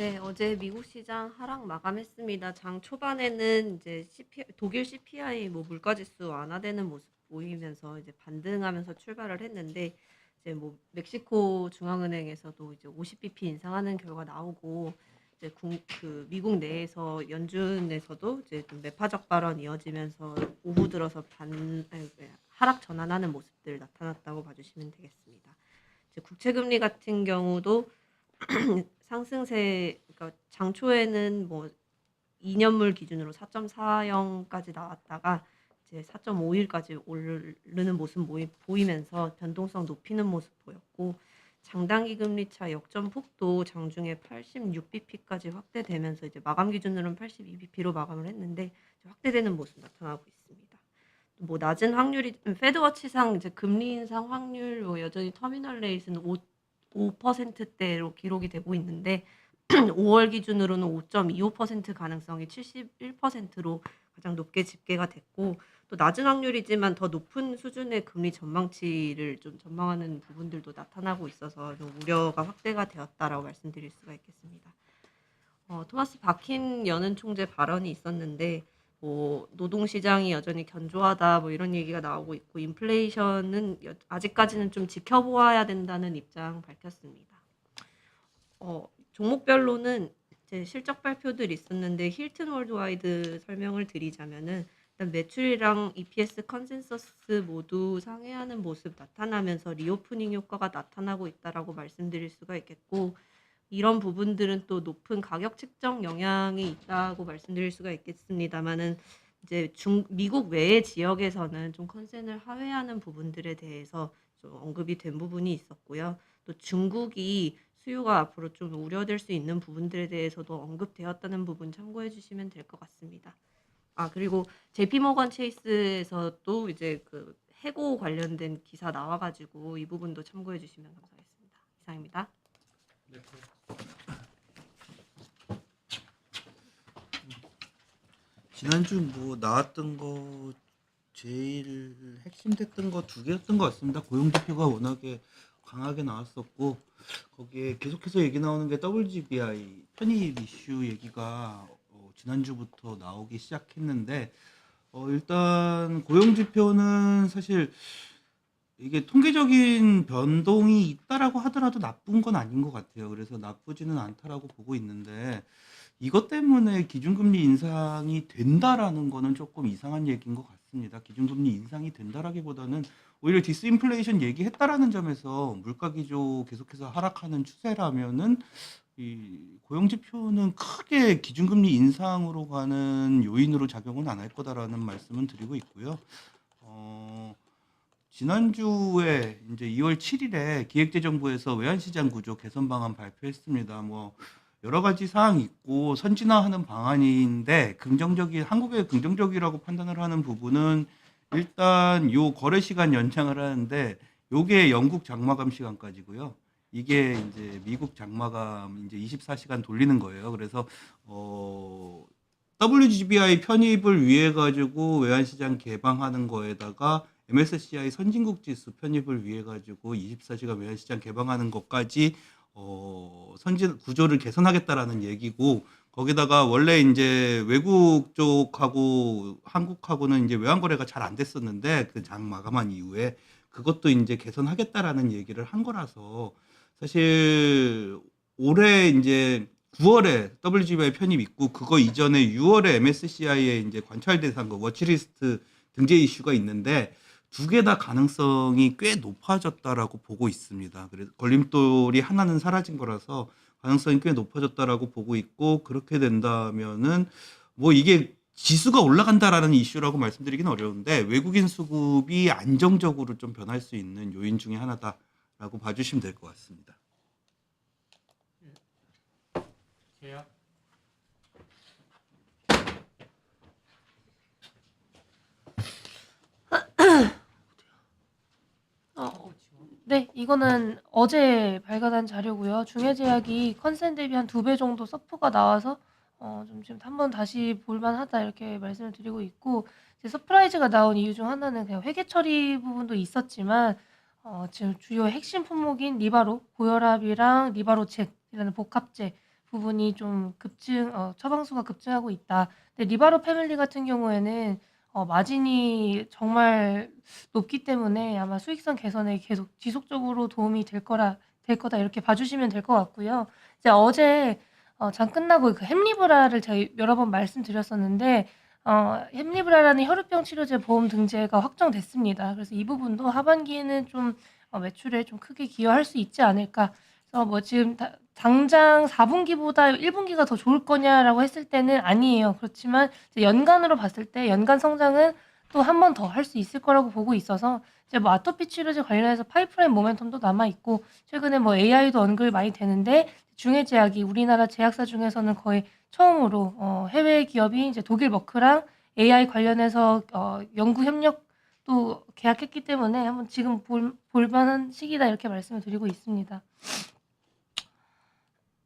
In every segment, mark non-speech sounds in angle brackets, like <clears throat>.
네, 어제 미국 시장 하락 마감했습니다. 장 초반에는 이제 CPI, 독일 CPI 뭐 물가 지수 완화되는 모습 보이면서 이제 반등하면서 출발을 했는데 이제 뭐 멕시코 중앙은행에서도 이제 50bp 인상하는 결과 나오고 이제 국, 그 미국 내에서 연준에서도 이제 좀 매파적 발언 이어지면서 오후 들어서 반 아니, 왜, 하락 전환하는 모습들 나타났다고 봐주시면 되겠습니다. 이제 국채 금리 같은 경우도 <clears throat> 상승세 그러니까 장초에는 뭐 2년물 기준으로 4.40까지 나왔다가 이제 4.51까지 오르는 모습 보이면서 변동성 높이는 모습 보였고 장단기 금리 차 역전 폭도 장중에 86bp까지 확대되면서 이제 마감 기준으로는 82bp로 마감을 했는데 확대되는 모습 나타나고 있습니다. 뭐 낮은 확률이 페드워치상 이제 금리 인상 확률 뭐 여전히 터미널 레이스는 5 5%대로 기록이 되고 있는데 <clears throat> 5월 기준으로는 5.25% 가능성이 71%로 가장 높게 집계가 됐고 또 낮은 확률이지만 더 높은 수준의 금리 전망치를 좀 전망하는 부분들도 나타나고 있어서 좀 우려가 확대가 되었다라고 말씀드릴 수가 있겠습니다. 어, 토마스 바킨 연은 총재 발언이 있었는데 뭐 노동 시장이 여전히 견조하다 뭐 이런 얘기가 나오고 있고 인플레이션은 여- 아직까지는 좀 지켜보아야 된다는 입장 밝혔습니다. 어, 종목별로는 이제 실적 발표들 있었는데 힐튼 월드와이드 설명을 드리자면은 일단 매출이랑 EPS 컨센서스 모두 상회하는 모습 나타나면서 리오프닝 효과가 나타나고 있다라고 말씀드릴 수가 있겠고 이런 부분들은 또 높은 가격 측정 영향이 있다고 말씀드릴 수가 있겠습니다만은 이제 중 미국 외의 지역에서는 좀 컨센을 하회하는 부분들에 대해서 좀 언급이 된 부분이 있었고요. 또 중국이 수요가 앞으로 좀 우려될 수 있는 부분들에 대해서도 언급되었다는 부분 참고해 주시면 될 것 같습니다. 아 그리고 JP 모건 체이스에서도 이제 그 해고 관련된 기사 나와가지고 이 부분도 참고해 주시면 감사하겠습니다. 이상입니다. 지난주 뭐 나왔던 거 제일 핵심됐던 거 두 개였던 것 같습니다. 고용 지표가 워낙에 강하게 나왔었고 거기에 계속해서 얘기 나오는 게 WGBI 편입 이슈 얘기가 어, 지난주부터 나오기 시작했는데 어, 일단 고용 지표는 사실 이게 통계적인 변동이 있다라고 하더라도 나쁜 건 아닌 것 같아요. 그래서 나쁘지는 않다라고 보고 있는데 이것 때문에 기준금리 인상이 된다라는 거는 조금 이상한 얘기인 것 같습니다. 기준금리 인상이 된다라기보다는 오히려 디스인플레이션 얘기했다라는 점에서 물가 기조 계속해서 하락하는 추세라면은 이 고용 지표는 크게 기준금리 인상으로 가는 요인으로 작용은 안 할 거다라는 말씀은 드리고 있고요. 어, 지난주에 이제 2월 7일에 기획재정부에서 외환시장 구조 개선 방안 발표했습니다. 뭐 여러 가지 사항이 있고 선진화하는 방안인데 긍정적인 한국의 긍정적이라고 판단을 하는 부분은 일단 요 거래 시간 연장을 하는데 요게 영국 장마감 시간까지고요. 이게 이제 미국 장마감 이제 24시간 돌리는 거예요. 그래서 어 WGBI 편입을 위해 가지고 외환 시장 개방하는 거에다가 MSCI 선진국 지수 편입을 위해 가지고 24시간 외환 시장 개방하는 것까지 어, 선진 구조를 개선하겠다라는 얘기고 거기다가 원래 이제 외국 쪽하고 한국하고는 이제 외환 거래가 잘 안 됐었는데 그 장 마감한 이후에 그것도 이제 개선하겠다라는 얘기를 한 거라서 사실 올해 이제 9월에 WGBI 편입 있고 그거 이전에 6월에 MSCI의 이제 관찰 대상과 워치리스트 등재 이슈가 있는데 두 개 다 가능성이 꽤 높아졌다라고 보고 있습니다. 그래서 걸림돌이 하나는 사라진 거라서 가능성이 꽤 높아졌다라고 보고 있고 그렇게 된다면은 뭐 이게 지수가 올라간다라는 이슈라고 말씀드리기는 어려운데 외국인 수급이 안정적으로 좀 변할 수 있는 요인 중에 하나다라고 봐주시면 될 것 같습니다. 계약 어, 네, 이거는 어제 발간한 자료고요. 중해제약이 컨센 대비 한 두 배 정도 서프가 나와서 어, 좀 지금 한번 다시 볼만하다 이렇게 말씀을 드리고 있고 이제 서프라이즈가 나온 이유 중 하나는 그냥 회계 처리 부분도 있었지만 어, 지금 주요 핵심 품목인 리바로 고혈압이랑 리바로책이라는 복합제 부분이 좀 급증 어, 처방수가 급증하고 있다. 근데 리바로 패밀리 같은 경우에는 어, 마진이 정말 높기 때문에 아마 수익성 개선에 계속 지속적으로 도움이 될 거라 될 거다 이렇게 봐주시면 될 것 같고요. 이제 어제 어, 장 끝나고 그 햄리브라를 제가 여러 번 말씀드렸었는데 어, 햄리브라라는 혈우병 치료제 보험 등재가 확정됐습니다. 그래서 이 부분도 하반기에는 좀 어, 매출에 좀 크게 기여할 수 있지 않을까. 그래서 뭐 지금 다- 당장 4분기보다 1분기가 더 좋을 거냐라고 했을 때는 아니에요. 그렇지만 연간으로 봤을 때 연간 성장은 또 한 번 더 할 수 있을 거라고 보고 있어서 이제 뭐 아토피 치료제 관련해서 파이프라인 모멘텀도 남아 있고 최근에 뭐 AI도 언급이 많이 되는데 중해 제약이 우리나라 제약사 중에서는 거의 처음으로 어, 해외 기업이 이제 독일 머크랑 AI 관련해서 어, 연구 협력도 계약했기 때문에 한번 지금 볼, 볼만한 시기다 이렇게 말씀을 드리고 있습니다.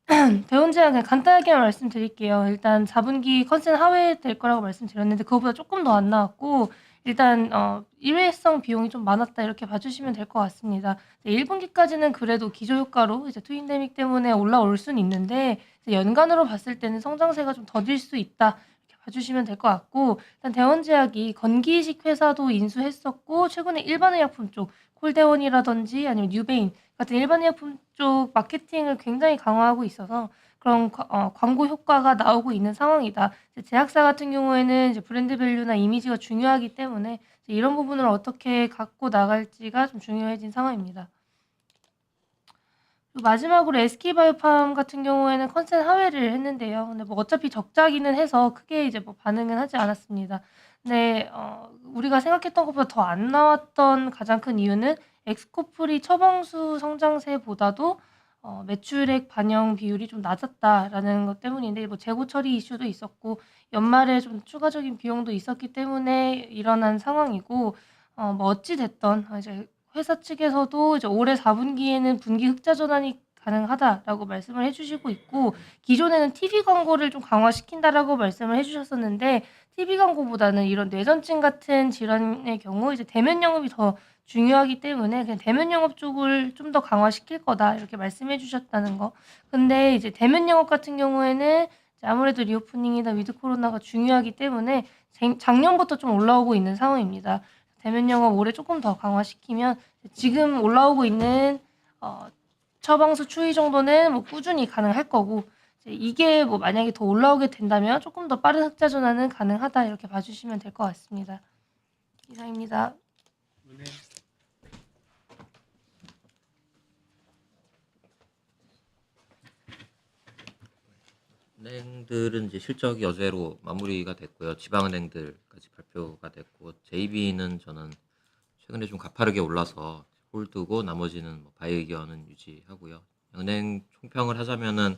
<clears throat> 대원제약 그냥 간단하게 말씀드릴게요. 일단 4분기 컨센 하회 될 거라고 말씀드렸는데 그거보다 조금 더 안 나왔고 일단 어, 일회성 비용이 좀 많았다 이렇게 봐주시면 될 것 같습니다. 1분기까지는 그래도 기저 효과로 이제 투인데믹 때문에 올라올 수는 있는데 이제 연간으로 봤을 때는 성장세가 좀 더딜 수 있다 이렇게 봐주시면 될 것 같고 일단 대원제약이 건기이식 회사도 인수했었고 최근에 일반의약품 쪽 콜대원이라든지 아니면 뉴베인 같은 일반 의약품 쪽 마케팅을 굉장히 강화하고 있어서 그런 과- 어, 광고 효과가 나오고 있는 상황이다. 이제 제약사 같은 경우에는 이제 브랜드 밸류나 이미지가 중요하기 때문에 이제 이런 부분을 어떻게 갖고 나갈지가 좀 중요해진 상황입니다. 마지막으로 SK바이오팜 같은 경우에는 컨센 하회를 했는데요. 근데 뭐 어차피 적자기는 해서 크게 이제 뭐 반응은 하지 않았습니다. 근데 어, 우리가 생각했던 것보다 더 안 나왔던 가장 큰 이유는 엑스코프리 처방수 성장세보다도 어, 매출액 반영 비율이 좀 낮았다라는 것 때문인데 뭐 재고 처리 이슈도 있었고 연말에 좀 추가적인 비용도 있었기 때문에 일어난 상황이고 어, 뭐 어찌 됐던 이제 회사 측에서도 이제 올해 4분기에는 분기 흑자 전환이 가능하다라고 말씀을 해주시고 있고 기존에는 TV 광고를 좀 강화시킨다라고 말씀을 해주셨었는데 TV 광고보다는 이런 뇌전증 같은 질환의 경우 이제 대면 영업이 더 중요하기 때문에 그냥 대면 영업 쪽을 좀 더 강화시킬 거다 이렇게 말씀해 주셨다는 거. 근데 이제 대면 영업 같은 경우에는 아무래도 리오프닝이나 위드 코로나가 중요하기 때문에 작- 작년부터 좀 올라오고 있는 상황입니다. 대면 영업 올해 조금 더 강화시키면 지금 올라오고 있는 어, 처방수 추이 정도는 뭐 꾸준히 가능할 거고 이게 뭐 만약에 더 올라오게 된다면 조금 더 빠른 흑자 전환은 가능하다 이렇게 봐주시면 될 것 같습니다. 이상입니다. 은 은행들은 이제 실적이 어제로 마무리가 됐고요. 지방은행들까지 발표가 됐고 JB는 저는 최근에 좀 가파르게 올라서 홀드고 나머지는 뭐 바이 의견은 유지하고요. 은행 총평을 하자면은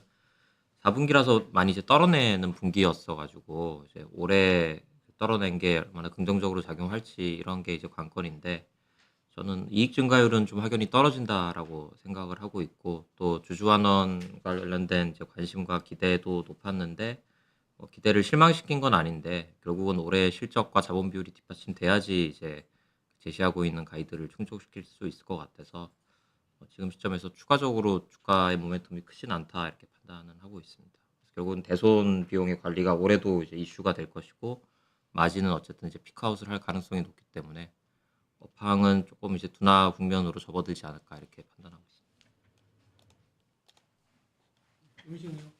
4분기라서 많이 이제 떨어내는 분기였어 가지고 이제 올해 떨어낸 게 얼마나 긍정적으로 작용할지 이런 게 이제 관건인데 저는 이익 증가율은 좀 확연히 떨어진다라고 생각을 하고 있고 또 주주환원 관련된 이제 관심과 기대도 높았는데 뭐 기대를 실망시킨 건 아닌데 결국은 올해 실적과 자본 비율이 뒷받침돼야지 이제 제시하고 있는 가이드를 충족시킬 수 있을 것 같아서 뭐 지금 시점에서 추가적으로 주가의 모멘텀이 크진 않다 이렇게 판단은 하고 있습니다. 결국은 대손 비용의 관리가 올해도 이제 이슈가 될 것이고 마진은 어쨌든 이제 피크아웃을 할 가능성이 높기 때문에 업황은 조금 이제 둔화 국면으로 접어들지 않을까 이렇게 판단하고 있습니다. 음식료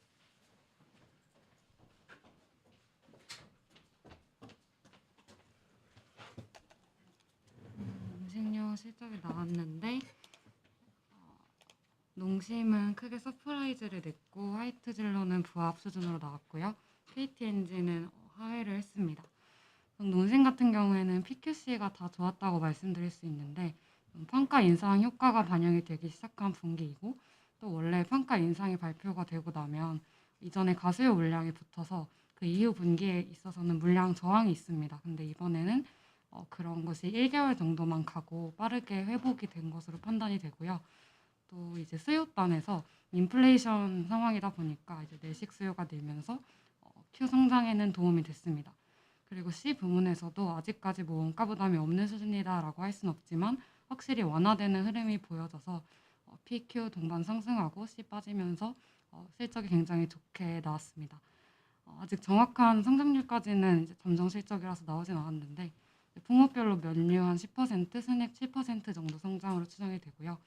음식료 실적이 나왔는데 어, 농심은 크게 서프라이즈를 냈고 화이트 진로는 부합 수준으로 나왔고요. KT 엔진은 어, 하회를 했습니다. 농심 같은 경우에는 PQC가 다 좋았다고 말씀드릴 수 있는데 음, 판가 인상 효과가 반영이 되기 시작한 분기이고 또 원래 판가 인상이 발표가 되고 나면 이전에 가수요 물량이 붙어서 그 이후 분기에 있어서는 물량 저항이 있습니다. 근데 이번에는 어, 그런 것이 1개월 정도만 가고 빠르게 회복이 된 것으로 판단이 되고요. 또 이제 수요단에서 인플레이션 상황이다 보니까 이제 내식 수요가 늘면서 어, Q 성장에는 도움이 됐습니다. 그리고 C 부문에서도 아직까지 뭐 원가 부담이 없는 수준이다라고 할 수는 없지만 확실히 완화되는 흐름이 보여져서 어, PQ 동반 상승하고 C 빠지면서 어, 어, 실적이 굉장히 좋게 나왔습니다. 어, 아직 정확한 성장률까지는 이제 잠정 실적이라서 나오진 않았는데 품목별로 면류 한 10%, 스낵 7% 정도 성장으로 추정이 되고요.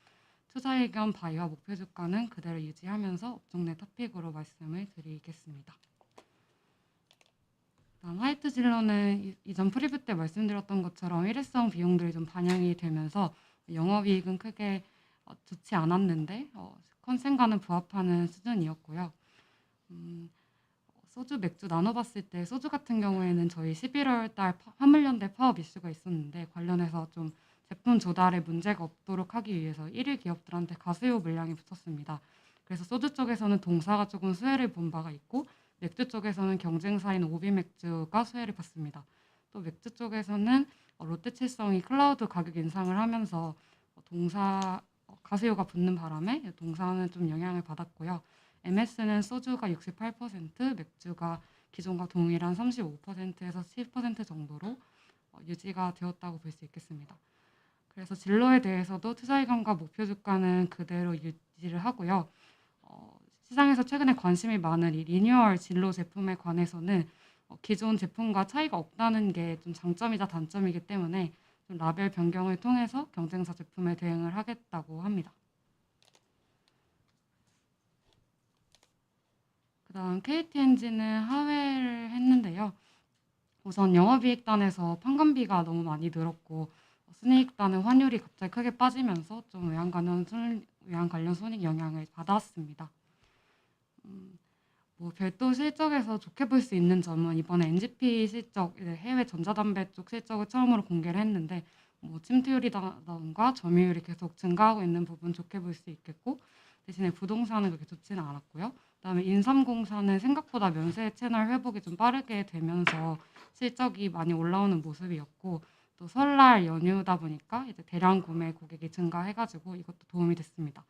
투자 의견 바이와 목표 주가는 그대로 유지하면서 업종 내 토픽으로 말씀을 드리겠습니다. 다음 화이트 진로는 이- 이전 프리뷰 때 말씀드렸던 것처럼 일회성 비용들이 좀 반영이 되면서 영업이익은 크게 어, 좋지 않았는데 어, 컨센과는 부합하는 수준이었고요. 음, 소주 맥주 나눠봤을 때 소주 같은 경우에는 저희 11월 달 파- 화물연대 파업 이슈가 있었는데 관련해서 좀 제품 조달에 문제가 없도록 하기 위해서 1위 기업들한테 가수요 물량이 붙었습니다. 그래서 소주 쪽에서는 동사가 조금 수혜를 본 바가 있고 맥주 쪽에서는 경쟁사인 오비 맥주가 수혜를 봤습니다. 또 맥주 쪽에서는 어, 롯데칠성이 클라우드 가격 인상을 하면서 어, 동사 어, 가수요가 붙는 바람에 동사는 좀 영향을 받았고요. MS는 소주가 68%, 맥주가 기존과 동일한 35%에서 10% 정도로 어, 유지가 되었다고 볼 수 있겠습니다. 그래서 진로에 대해서도 투자의견과 목표 주가는 그대로 유지를 하고요. 어, 시장에서 최근에 관심이 많은 이 리뉴얼 진로 제품에 관해서는 어, 기존 제품과 차이가 없다는 게 좀 장점이자 단점이기 때문에 좀 라벨 변경을 통해서 경쟁사 제품에 대응을 하겠다고 합니다. 그다음 KT 엔진은 하회를 했는데요. 우선 영업이익단에서 판관비가 너무 많이 늘었고 어, 순이익단은 환율이 갑자기 크게 빠지면서 좀 외환 관련 손 외환 관련 손익 영향을 받았습니다. 음, 뭐 별도 실적에서 좋게 볼 수 있는 점은 이번에 NGP 실적 이제 해외 전자담배 쪽 실적을 처음으로 공개를 했는데 뭐 침투율이라던가 점유율이 계속 증가하고 있는 부분 좋게 볼 수 있겠고 대신에 부동산은 그렇게 좋지는 않았고요. 그다음에 인삼공사는 생각보다 면세 채널 회복이 좀 빠르게 되면서 실적이 많이 올라오는 모습이었고 또 설날 연휴다 보니까 이제 대량 구매 고객이 증가해가지고 이것도 도움이 됐습니다.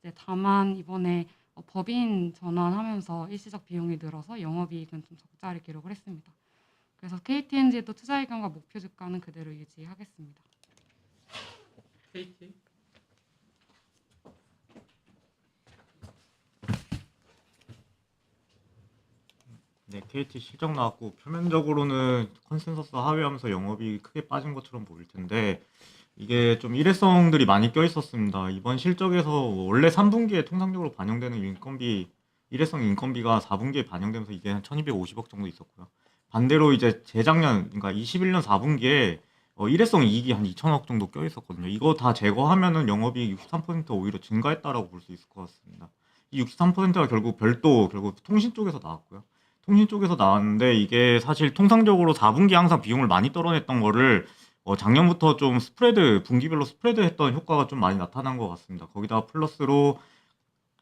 이제 다만 이번에 어, 법인 전환하면서 일시적 비용이 늘어서 영업이익은 좀 적자를 기록을 했습니다. 그래서 KTNG도 투자 의견과 목표 주가는 그대로 유지하겠습니다. KT 네, KT 실적 나왔고 표면적으로는 컨센서스 하회하면서 영업이 크게 빠진 것처럼 보일 텐데 이게 좀 일회성들이 많이 껴 있었습니다. 이번 실적에서 원래 3분기에 통상적으로 반영되는 인건비 일회성 인건비가 4분기에 반영되면서 이게 한 1,250억 정도 있었고요. 반대로 이제 재작년 그러니까 21년 4분기에 어, 일회성 이익이 한 2천억 정도 껴 있었거든요. 이거 다 제거하면은 영업이 63% 오히려 증가했다라고 볼 수 있을 것 같습니다. 이 63%가 결국 별도 결국 통신 쪽에서 나왔고요. 통신 쪽에서 나왔는데 이게 사실 통상적으로 4분기 항상 비용을 많이 떨어냈던 거를 어, 작년부터 좀 스프레드 분기별로 스프레드 했던 효과가 좀 많이 나타난 것 같습니다. 거기다 플러스로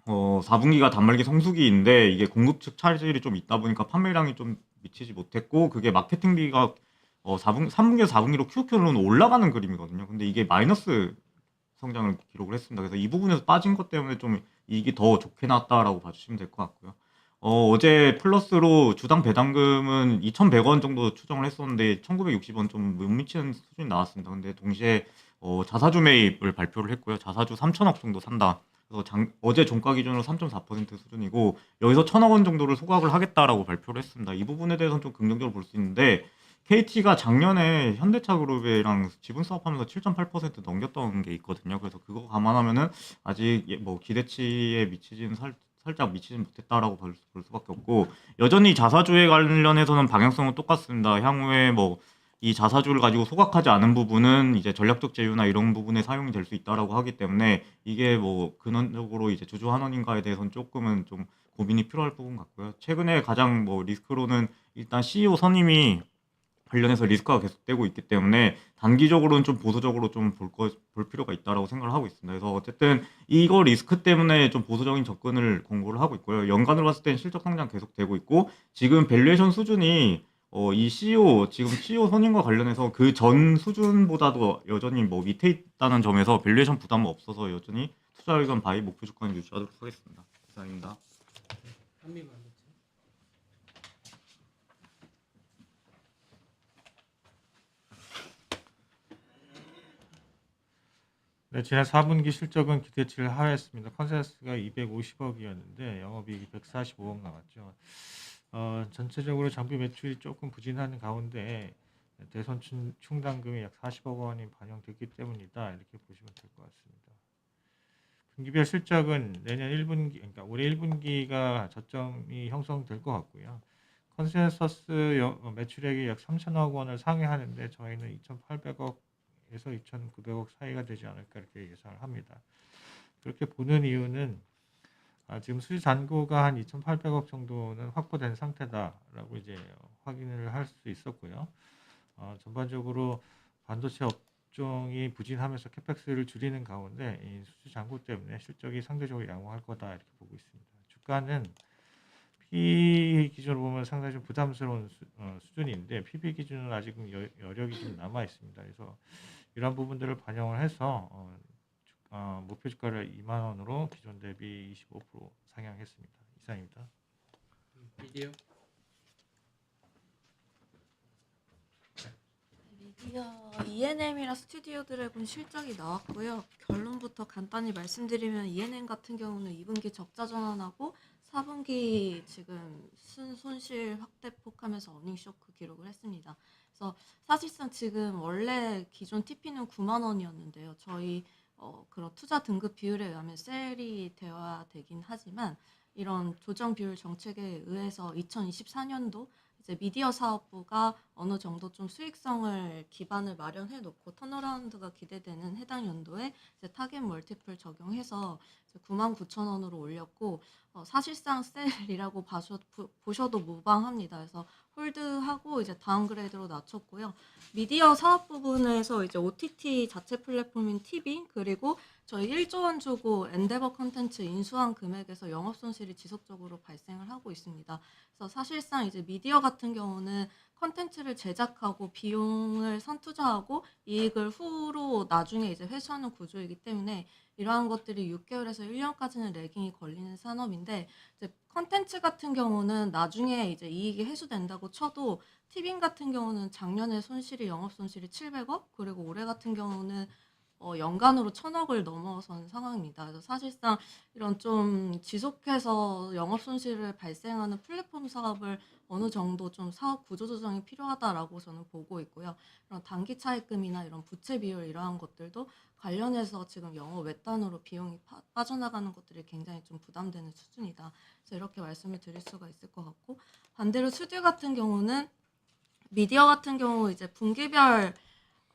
어, 4분기가 단말기 성수기인데 이게 공급 측 차질이 좀 있다 보니까 판매량이 좀 미치지 못했고 그게 마케팅비가 어, 4분, 3분기에서 4분기로 QQ로는 올라가는 그림이거든요. 근데 이게 마이너스 성장을 기록을 했습니다. 그래서 이 부분에서 빠진 것 때문에 좀 이익이 더 좋게 나왔다라고 봐주시면 될 것 같고요. 어, 어제 플러스로 주당 배당금은 2,100원 정도 추정을 했었는데 1,960 원 좀 못 미치는 수준이 나왔습니다. 근데 동시에 어, 자사주 매입을 발표를 했고요. 자사주 3천억 정도 산다. 그래서 장- 어제 종가 기준으로 3.4% 수준이고 여기서 1,000억 원 정도를 소각을 하겠다라고 발표를 했습니다. 이 부분에 대해서는 좀 긍정적으로 볼 수 있는데 KT가 작년에 현대차 그룹이랑 지분 사업하면서 7.8% 넘겼던 게 있거든요. 그래서 그거 감안하면은 아직 예- 뭐 기대치에 미치지는 살, 살짝 미치진 못했다라고 볼, 수- 볼 수밖에 없고 여전히 자사주에 관련해서는 방향성은 똑같습니다. 향후에 뭐 이 자사주를 가지고 소각하지 않은 부분은 이제 전략적 제휴나 이런 부분에 사용이 될 수 있다라고 하기 때문에 이게 뭐 근원적으로 이제 주주 환원인가에 대해서는 조금은 좀 고민이 필요할 부분 같고요. 최근에 가장 뭐 리스크로는 일단 CEO 선임이 관련해서 리스크가 계속되고 있기 때문에 단기적으로는 좀 보수적으로 좀볼거볼 필요가 있다라고 생각을 하고 있습니다. 그래서 어쨌든 이거 리스크 때문에 좀 보수적인 접근을 공고를 하고 있고요. 연간으로 봤을 땐 실적 성장 계속되고 있고 지금 밸류에이션 수준이 어, 이 CEO 지금 CEO 선임과 관련해서 그 전 수준보다도 여전히 뭐 밑에 있다는 점에서 밸류에이션 부담은 없어서 여전히 투자 의견 바이 목표 주가는 유지하도록 하겠습니다. 이상입니다. 한미반도체 네, 지난 4분기 실적은 기대치를 하회했습니다. 컨센서스가 250억이었는데 영업이익이 145억 나왔죠. 어, 전체적으로 장비 매출이 조금 부진한 가운데 충- 충당금이 약 40억 원이 반영됐기 때문이다. 이렇게 보시면 될 것 같습니다. 분기별 실적은 내년 1분기, 그러니까 올해 1분기가 저점이 형성될 것 같고요. 컨센서스 매출액이 약 3천억 원을 상회하는데 저희는 2,800억 에서 2,900억 사이가 되지 않을까 이렇게 예상을 합니다. 그렇게 보는 이유는 아, 지금 수지 잔고가 한 2,800억 정도는 확보된 상태다라고 이제 확인을 할 수 있었고요. 어, 전반적으로 반도체 업종이 부진하면서 캐펙스를 줄이는 가운데 이 수지 잔고 때문에 실적이 상대적으로 양호할 거다 이렇게 보고 있습니다. 주가는 P 기준으로 보면 상당히 좀 부담스러운 수, 어, 수준인데 PB 기준은 아직은 여, 여력이 좀 남아 있습니다. 그래서 이러한 부분들을 반영을 해서 어, 주- 어, 목표 주가를 2만 원으로 기존 대비 25% 상향했습니다. 이상입니다. 미디어 미디어 ENM이랑 스튜디오 드래곤 실적이 나왔고요. 결론부터 간단히 말씀드리면 ENM 같은 경우는 2분기 적자 전환하고 4분기 지금 순 손실 확대폭하면서 어닝 쇼크 기록을 했습니다. 그래서 사실상 지금 원래 기존 TP는 9만 원이었는데요. 저희 어, 그런 투자 등급 비율에 의하면 셀이 되어야 되긴 하지만 이런 조정 비율 정책에 의해서 2024년도 이제 미디어 사업부가 어느 정도 좀 수익성을 기반을 마련해 놓고 턴어라운드가 기대되는 해당 연도에 이제 타겟 멀티플 적용해서 이제 9만 9천 원으로 올렸고 어, 사실상 셀이라고 봐셔, 보, 보셔도 무방합니다. 그래서 홀드하고 이제 다운그레이드로 낮췄고요. 미디어 사업 부분에서 이제 OTT 자체 플랫폼인 TV 그리고 저희 1조 원 주고 엔데버 컨텐츠 인수한 금액에서 영업 손실이 지속적으로 발생을 하고 있습니다. 그래서 사실상 이제 미디어 같은 경우는 컨텐츠를 제작하고 비용을 선투자하고 이익을 후로 나중에 이제 회수하는 구조이기 때문에 이러한 것들이 6개월에서 1년까지는 레깅이 걸리는 산업인데 이제 컨텐츠 같은 경우는 나중에 이제 이익이 회수된다고 쳐도 티빙 같은 경우는 작년에 손실이 영업 손실이 700억? 그리고 올해 같은 경우는 어, 연간으로 천억을 넘어선 상황입니다. 그래서 사실상 이런 좀 지속해서 영업 손실을 발생하는 플랫폼 사업을 어느 정도 좀 사업 구조 조정이 필요하다라고 저는 보고 있고요. 이런 단기 차입금이나 이런 부채 비율 이러한 것들도 관련해서 지금 영업 외단으로 비용이 파- 빠져나가는 것들이 굉장히 좀 부담되는 수준이다. 그래서 이렇게 말씀을 드릴 수가 있을 것 같고 반대로 스튜디오 같은 경우는 미디어 같은 경우 이제 분기별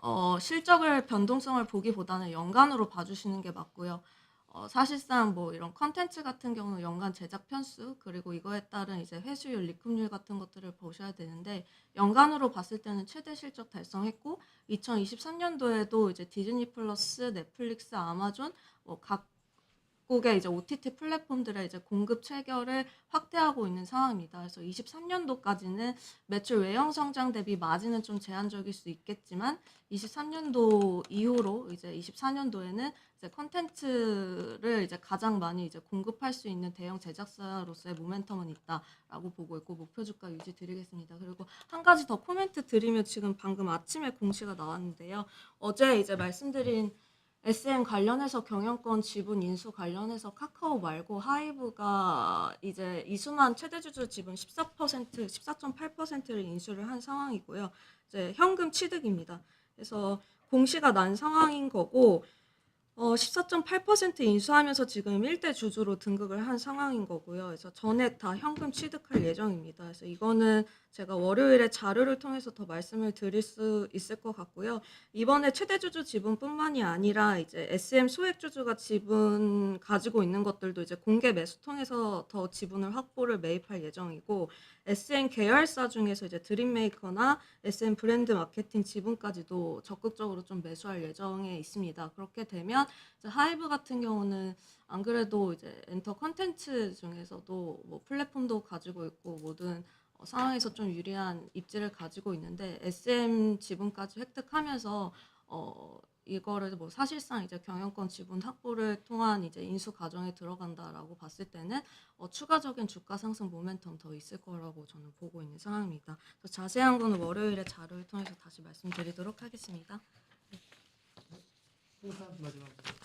어, 실적을 변동성을 보기보다는 연간으로 봐주시는 게 맞고요. 어, 사실상 뭐 이런 컨텐츠 같은 경우는 연간 제작 편수 그리고 이거에 따른 이제 회수율, 리쿰률 같은 것들을 보셔야 되는데 연간으로 봤을 때는 최대 실적 달성했고 2023년도에도 이제 디즈니 플러스, 넷플릭스, 아마존 뭐각 국의 이제 OTT 플랫폼들의 이제 공급 체결을 확대하고 있는 상황입니다. 그래서 23년도까지는 매출 외형 성장 대비 마진은 좀 제한적일 수 있겠지만 23년도 이후로 이제 24년도에는 이제 컨텐츠를 이제 가장 많이 이제 공급할 수 있는 대형 제작사로서의 모멘텀은 있다라고 보고 있고 목표 주가 유지 드리겠습니다. 그리고 한 가지 더 코멘트 드리면 지금 방금 아침에 공시가 나왔는데요. 어제 이제 말씀드린 SM 관련해서 경영권 지분 인수 관련해서 카카오 말고 하이브가 이제 이수만 최대주주 지분 14% 14.8%를 인수를 한 상황이고요. 이제 현금 취득입니다. 그래서 공시가 난 상황인 거고 어, 14.8% 인수하면서 지금 1대 주주로 등극을 한 상황인 거고요. 그래서 전액 다 현금 취득할 예정입니다. 그래서 이거는 제가 월요일에 자료를 통해서 더 말씀을 드릴 수 있을 것 같고요. 이번에 최대 주주 지분뿐만이 아니라 이제 SM 소액 주주가 지분 가지고 있는 것들도 이제 공개 매수 통해서 더 지분을 확보를 매입할 예정이고 SM 계열사 중에서 이제 드림메이커나 SM 브랜드 마케팅 지분까지도 적극적으로 좀 매수할 예정에 있습니다. 그렇게 되면 하이브 같은 경우는 안 그래도 이제 엔터 컨텐츠 중에서도 뭐 플랫폼도 가지고 있고 모든 어, 상황에서 좀 유리한 입지를 가지고 있는데 SM 지분까지 획득하면서 어 이거를 뭐 사실상 이제 경영권 지분 확보를 통한 이제 인수 과정에 들어간다라고 봤을 때는 어, 추가적인 주가 상승 모멘텀 더 있을 거라고 저는 보고 있는 상황입니다. 그래서 자세한 거는 월요일에 자료를 통해서 다시 말씀드리도록 하겠습니다. 홍산 마지막.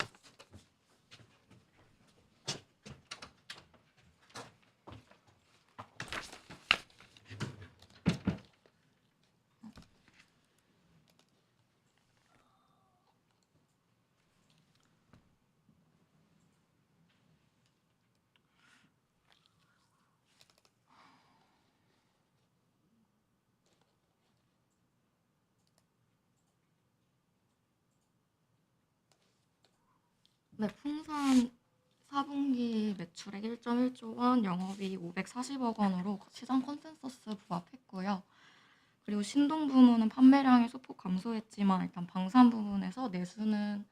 네, 풍산 4분기 매출액 1.1조 원, 영업이익 540억 원으로 시장 컨센서스 부합했고요. 그리고 신동 부문은 판매량이 소폭 감소했지만 일단 방산 부문에서 내수는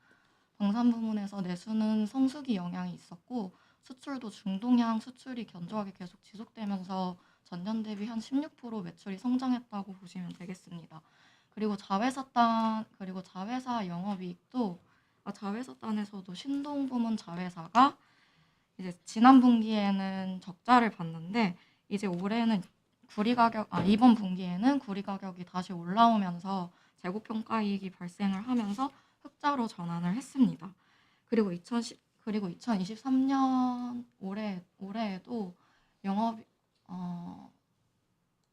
방산 부문에서 내수는 성수기 영향이 있었고 수출도 중동향 수출이 견조하게 계속 지속되면서 전년 대비 한 16% 매출이 성장했다고 보시면 되겠습니다. 그리고 자회사단 그리고 자회사 영업이익도 아, 자회사단에서도 신동 부문 자회사가 이제 지난 분기에는 적자를 봤는데 이제 올해는 구리 가격 아 이번 분기에는 구리 가격이 다시 올라오면서 재고 평가 이익이 발생을 하면서 흑자로 전환을 했습니다. 그리고 2010 그리고 2023년 올해 올해에도 영업 어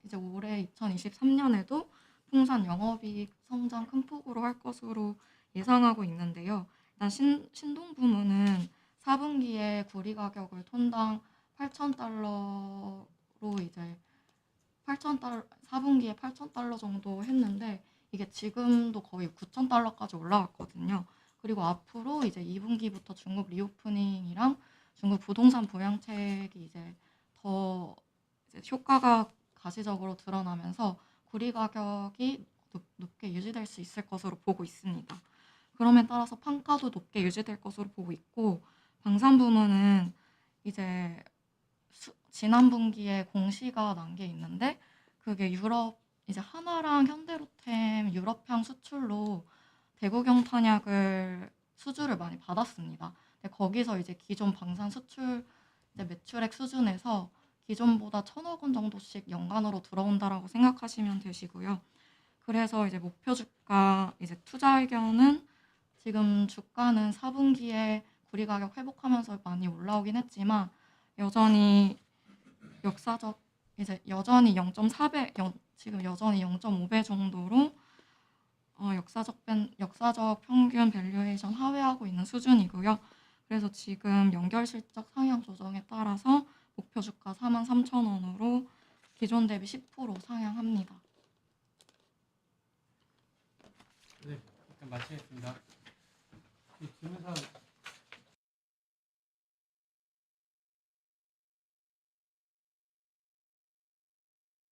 이제 올해 2023년에도 풍산 영업이익 성장 큰 폭으로 할 것으로 예상하고 있는데요. 일단 신, 신동 부문은 4분기에 구리 가격을 톤당 8,000달러로 이제 8,000달러 4분기에 8,000달러 정도 했는데 이게 지금도 거의 9,000달러까지 올라왔거든요. 그리고 앞으로 이제 2분기부터 중국 리오프닝이랑 중국 부동산 부양책이 이제 더 이제 효과가 가시적으로 드러나면서 구리 가격이 높, 높게 유지될 수 있을 것으로 보고 있습니다. 그럼에 따라서 판가도 높게 유지될 것으로 보고 있고 방산 부문은 이제 수, 지난 분기에 공시가 난 게 있는데 그게 유럽 이제 하나랑 현대로템 유럽향 수출로 대구경 탄약을 수주를 많이 받았습니다. 근데 거기서 이제 기존 방산 수출 이제 매출액 수준에서 기존보다 천억 원 정도씩 연간으로 들어온다라고 생각하시면 되시고요. 그래서 이제 목표 주가 이제 투자 의견은 지금 주가는 4분기에 구리 가격 회복하면서 많이 올라오긴 했지만 여전히 역사적 이제 여전히 0.4배 영, 지금 여전히 0.5배 정도로 어, 역사적 밴, 역사적 평균 밸류에이션 하회하고 있는 수준이고요. 그래서 지금 연결 실적 상향 조정에 따라서 목표 주가 43,000원으로 기존 대비 10% 상향합니다. 네, 일단 마치겠습니다. 이 질문사항